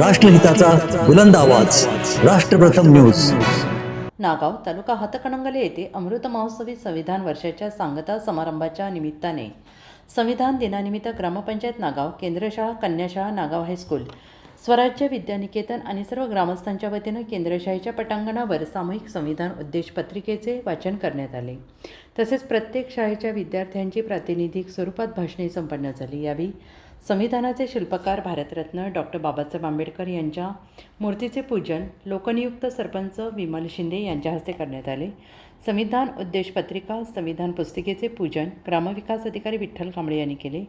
राष्ट्रहिताचा बुलंद आवाज. राष्ट्रप्रथम न्यूज. नागाव तालुका हातकणंगले येथे अमृत महोत्सवी संविधान वर्षाच्या सांगता समारंभाच्या निमित्ताने संविधान दिनानिमित्त ग्रामपंचायत नागाव केंद्रशाळा कन्याशाळा नागाव हायस्कूल स्वराज्य विद्यानिकेतन आणि सर्व ग्रामस्थांच्या वतीनं केंद्रशाहीच्या पटांगणावर सामूहिक संविधान उद्देश पत्रिकेचे वाचन करण्यात आले. तसेच प्रत्येक शाळेच्या विद्यार्थ्यांची प्रातिनिधिक स्वरूपात भाषणे संपन्न झाली. यावेळी संविधानाचे शिल्पकार भारतरत्न डॉक्टर बाबासाहेब आंबेडकर यांच्या मूर्तीचे पूजन लोकनियुक्त सरपंच विमल शिंदे यांच्या हस्ते करण्यात आले. संविधान उद्देश पत्रिका संविधान पुस्तिकेचे पूजन ग्रामविकास अधिकारी विठ्ठल कांबळे यांनी केले.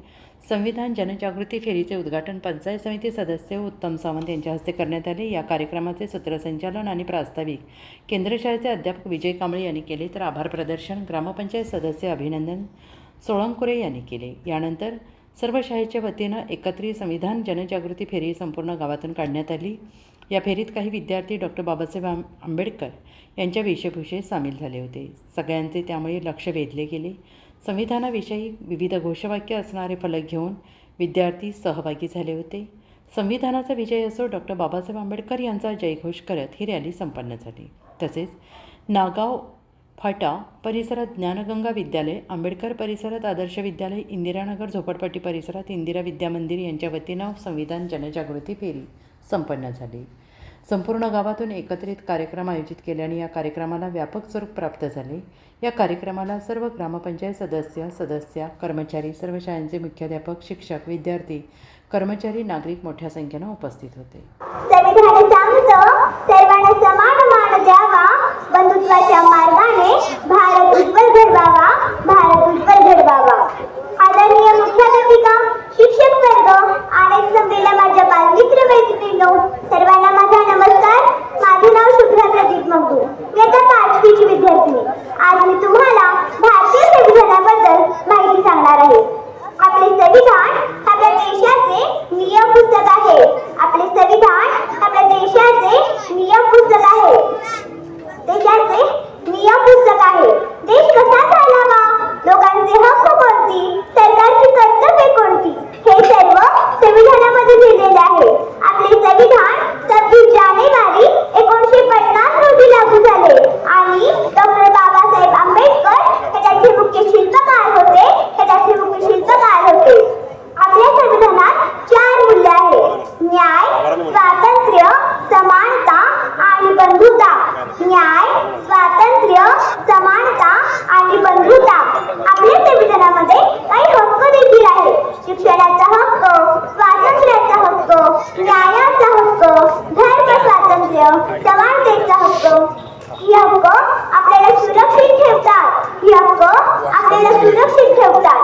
संविधान जनजागृती फेरीचे उद्घाटन पंचायत समिती सदस्य उत्तम सावंत यांच्या हस्ते करण्यात आले. या कार्यक्रमाचे सूत्रसंचालन आणि प्रास्ताविक केंद्र शाळेचे अध्यापक विजय कांबळे यांनी केले. तर आभार प्रदर्शन ग्रामपंचायत सदस्य अभिनंदन सोळंकुरे यांनी केले. यानंतर सर्व शाळेच्या वतीनं एकत्रित संविधान जनजागृती फेरी संपूर्ण गावातून काढण्यात आली. या फेरीत काही विद्यार्थी डॉक्टर बाबासाहेब आंबेडकर यांच्या वेशभूषेत सामील झाले होते. सगळ्यांचे त्यामुळे लक्ष वेधले गेले. संविधानाविषयी विविध घोषवाक्य असणारे फलक घेऊन विद्यार्थी सहभागी झाले होते. संविधानाचा विजय असो डॉक्टर बाबासाहेब आंबेडकर यांचा जयघोष करत ही रॅली संपन्न झाली. तसेच नागाव फाटा परिसरात ज्ञानगंगा विद्यालय आंबेडकर परिसरात आदर्श विद्यालय इंदिरानगर झोपडपट्टी परिसरात इंदिरा विद्यामंदिर यांच्या वतीनं संविधान जनजागृती फेरी संपन्न झाली. संपूर्ण गावातून एकत्रित कार्यक्रम आयोजित केल्याने या कार्यक्रमाला व्यापक स्वरूप प्राप्त झाले. या कार्यक्रमाला सर्व ग्रामपंचायत सदस्य सदस्या कर्मचारी सर्व शाळांचे मुख्याध्यापक शिक्षक विद्यार्थी कर्मचारी नागरिक मोठ्या संख्येनं उपस्थित होते संविधान सांगतं सर्वांना समान मान द्यावा बंधुत्वाच्या मार्गाने भारत उज्ज्वल घडवावा भारत उज्ज्वल घडवावा आदरणीय मुख्याध्यापिका शिक्षक वर्ग आणि संपेला माझ्या बालमित्र मैत्रिणींनो सर्वांना माझा नमस्कार माझे नाव शुभ्रा प्रदीप मंगू मी आता पाचवीची विद्यार्थिनी आज मी तुम्हाला भारतीय संविधानाबद्दल माहिती सांगणार आहे आपले संविधान आपल्या देशाचे नियम पुस्तक आहे आपले संविधान आपल्या देशाचे नियम पुस्तक आहे देशाचे नियम पुस्तक आहे देश कसा चालावा लोकांचे हक्क कोणती सरकारची कर्तव्ये कोणती हे सर्व संविधानामध्ये दिलेले आहे आपले संविधान सव्वीस जानेवारी एकोणीसशे पन्नास रोजी लागू झाले आणि डॉक्टर बाबासाहेब आंबेडकर हे त्याचे मुख्य शिल्पकार होते हे त्याचे मुख्य शिल्पकार होते आपल्या संविधानात चार मूल्य आहेत न्याय स्वातंत्र्य समानता आणि बंधुता. न्याय स्वातंत्र्य समानता आणि बंधुता. आपल्या संविधानामध्ये काही हक्क देखील आहेत. शिक्षणाचा हक्क स्वातंत्र्याचा हक्क न्यायाचा हक्क धर्म स्वातंत्र्य समानतेचा हक्क. ही हक्क आपल्याला सुरक्षित ठेवतात. ही हक्क आपल्याला सुरक्षित ठेवतात.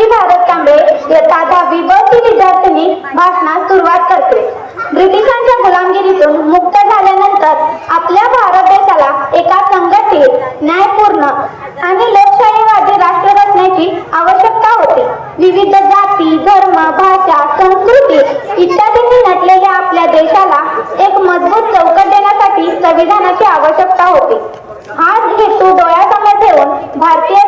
मी भारत कांबळे इयत्ता दहावी व ती विद्यार्थिनी भाषणास सुरुवात करते. ब्रिटिशांच्या गुलामगिरीतून मुक्त झाल्यानंतर आपल्या भारत देशाला एका संघटित न्यायपूर्ण आणि लोकशाहीवादी राष्ट्र रचण्याची आवश्यकता होती. विविध जाती धर्म भाषा संस्कृती इत्यादींनी नटलेल्या आपल्या देशाला एक मजबूत चौकट देण्यासाठी संविधानाची आवश्यकता होती. हाच हेतू डोळ्यासमोर ठेवून भारतीय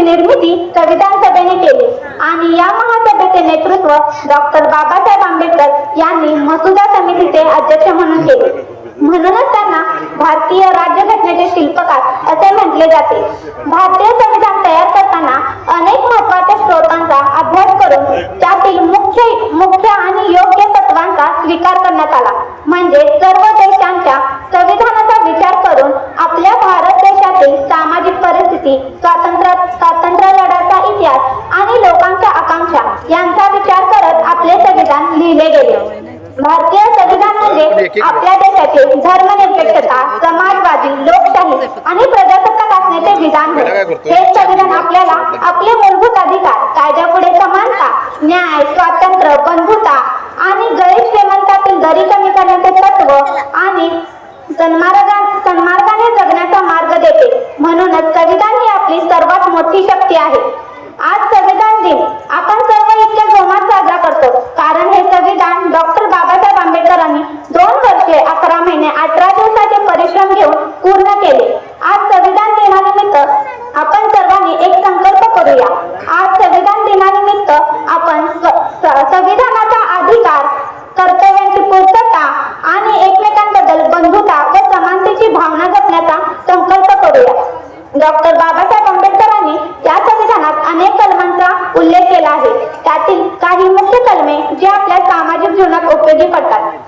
संविधानाची निर्मिती संविधान सभेने केली. आणि या महासभेचे नेतृत्व डॉक्टर बाबासाहेब आंबेडकर यांनी मसुदा समितीचे अध्यक्ष म्हणून केले. म्हणूनच त्यांना भारतीय राज्यघटनेचे शिल्पकार असे म्हटले जाते. भारतीय संविधान तयार करताना अनेक महत्त्वाच्या स्रोतांचा अभ्यास करून त्यातील मुख्य मुख्य आणि योग्य तत्वांचा स्वीकार करण्यात आला म्हणजे सर्व देशांच्या संविधानाचा विचार करून आपल्या भारत देशातील सामाजिक परिस्थिती स्वातंत्र्य स्वातंत्र्य लढ्याचा इतिहास आणि लोकांच्या आकांक्षा यांचा विचार करत आपले संविधान लिहिले गेले भारतीय संविधान म्हणजे आपल्या देशाचे धर्मनिरपेक्षता समाजवादी लोकशाही आणि प्रजासत्ताक असण्याचे विधान हे संविधान आपल्याला आपले मूलभूत अधिकार कायद्यापुढे समानता न्याय स्वातंत्र्य बंधुता आणि गरीब श्रीमंतातील दरी कमी करण्याचे तत्व आणि सन्मार्गा सन्मार्गाने जगण्याचा मार्ग देते. म्हणूनच संविधान ही आपली सर्वात मोठी शक्ती आहे. आज संविधान दिन. आपण सर्व इतक्या जोमात साजरा करतो. कारण हे संविधान डॉक्टर बाबासाहेब आंबेडकरांनी दोन वर्षे अकरा महिने अठरा दिवसाचे परिश्रम घेऊन पूर्ण केले. आज संविधान दिनानिमित्त आपण सर्वांनी एक संकल्प करूया. आज संविधान दिनानिमित्त आपण संविधानाचा अधिकार कर्तव्यांची पूर्तता आणि एकमेकांबद्दल बंधुता व समानतेची भावना जपण्याचा संकल्प करूया. डॉक्टर बाबासाहेब आंबेडकरांनी या संविधानात अनेक कलमांचा उल्लेख केला आहे. त्यातील काही मुख्य कलमे जी आपल्या सामाजिक जीवनात उपयोगी पडतात.